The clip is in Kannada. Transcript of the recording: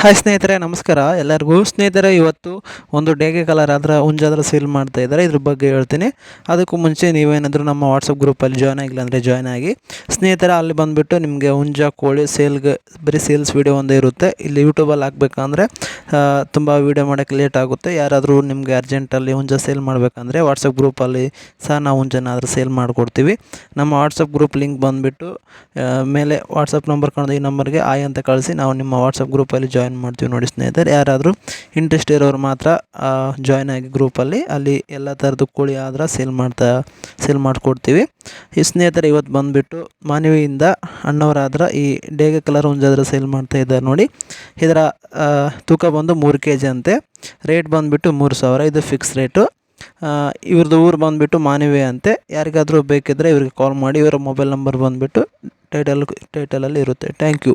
ಹಾಯ್ ಸ್ನೇಹಿತರೆ, ನಮಸ್ಕಾರ. ಎಲ್ಲರಿಗೂ ಸ್ನೇಹಿತರೆ, ಇವತ್ತು ಒಂದು ಡೇಗೆ ಕಲರ್ ಆದ್ರೆ ಹುಂಜಾದ್ರೆ ಸೇಲ್ ಮಾಡ್ತಾ ಇದ್ದಾರೆ. ಇದ್ರ ಬಗ್ಗೆ ಹೇಳ್ತೀನಿ. ಅದಕ್ಕೂ ಮುಂಚೆ ನೀವೇನಾದರೂ ನಮ್ಮ ವಾಟ್ಸಪ್ ಗ್ರೂಪಲ್ಲಿ ಜಾಯ್ನ್ ಆಗಿಲ್ಲ ಅಂದರೆ ಜಾಯ್ನ್ ಆಗಿ. ಸ್ನೇಹಿತರೆ, ಅಲ್ಲಿ ಬಂದುಬಿಟ್ಟು ನಿಮಗೆ ಹುಂಜ, ಕೋಳಿ ಸೇಲ್ಗೆ ಬರೀ ಸೇಲ್ಸ್ ವೀಡಿಯೋ ಒಂದೇ ಇರುತ್ತೆ. ಇಲ್ಲಿ ಯೂಟ್ಯೂಬಲ್ಲಿ ಹಾಕ್ಬೇಕಂದ್ರೆ ತುಂಬ ವೀಡಿಯೋ ಮಾಡೋಕ್ಕೆ ಲೇಟ್ ಆಗುತ್ತೆ. ಯಾರಾದರೂ ನಿಮಗೆ ಅರ್ಜೆಂಟಲ್ಲಿ ಹುಂಜ ಸೇಲ್ ಮಾಡಬೇಕಂದ್ರೆ ವಾಟ್ಸಪ್ ಗ್ರೂಪಲ್ಲಿ ಸಹ ನಾವು ಹುಂಜನಾದರೂ ಸೇಲ್ ಮಾಡಿಕೊಡ್ತೀವಿ. ನಮ್ಮ ವಾಟ್ಸಪ್ ಗ್ರೂಪ್ ಲಿಂಕ್ ಬಂದುಬಿಟ್ಟು ಮೇಲೆ ವಾಟ್ಸಪ್ ನಂಬರ್ ಕಂಡು ಈ ನಂಬರ್ಗೆ ಆಯ್ ಅಂತ ಕಳಿಸಿ ನಾವು ನಿಮ್ಮ ವಾಟ್ಸಪ್ ಗ್ರೂಪಲ್ಲಿ ಜಾಯ್ನ್ ಮಾಡ್ತೀವಿ ನೋಡಿ ಸ್ನೇಹಿತರೆ. ಯಾರಾದರೂ ಇಂಟ್ರೆಸ್ಟ್ ಇರೋರು ಮಾತ್ರ ಜಾಯ್ನ್ ಆಗಿ ಗ್ರೂಪಲ್ಲಿ ಅಲ್ಲಿ ಎಲ್ಲ ಥರದ್ದು ಕೋಳಿ ಆದ್ರೆ ಸೇಲ್ ಮಾಡ್ತಾ ಸೇಲ್ ಮಾಡಿಕೊಡ್ತೀವಿ. ಈ ಸ್ನೇಹಿತರೆ ಇವತ್ತು ಬಂದುಬಿಟ್ಟು ಮಾನವಿಯಿಂದ ಅಣ್ಣವರಾದ್ರೆ ಈ ಡೇಗೆ ಕಲರ್ ಹುಂಜಾದ್ರೆ ಸೇಲ್ ಮಾಡ್ತಾ ಇದ್ದಾರೆ ನೋಡಿ. ಇದರ ತೂಕ ಬಂದು ಮೂರು ಕೆ ಜಿ ಅಂತೆ. ರೇಟ್ ಬಂದುಬಿಟ್ಟು ಮೂರು ಸಾವಿರ. ಇದು ಫಿಕ್ಸ್ ರೇಟು ಇವ್ರದ್ದು ಊರು ಬಂದುಬಿಟ್ಟು ಮಾನವಿ ಅಂತೆ. ಯಾರಿಗಾದರೂ ಬೇಕಿದ್ದರೆ ಇವ್ರಿಗೆ ಕಾಲ್ ಮಾಡಿ, ಇವರ ಮೊಬೈಲ್ ನಂಬರ್ ಬಂದುಬಿಟ್ಟು ಟೈಟಲ್ ಟೈಟಲಲ್ಲಿ ಇರುತ್ತೆ. Thank you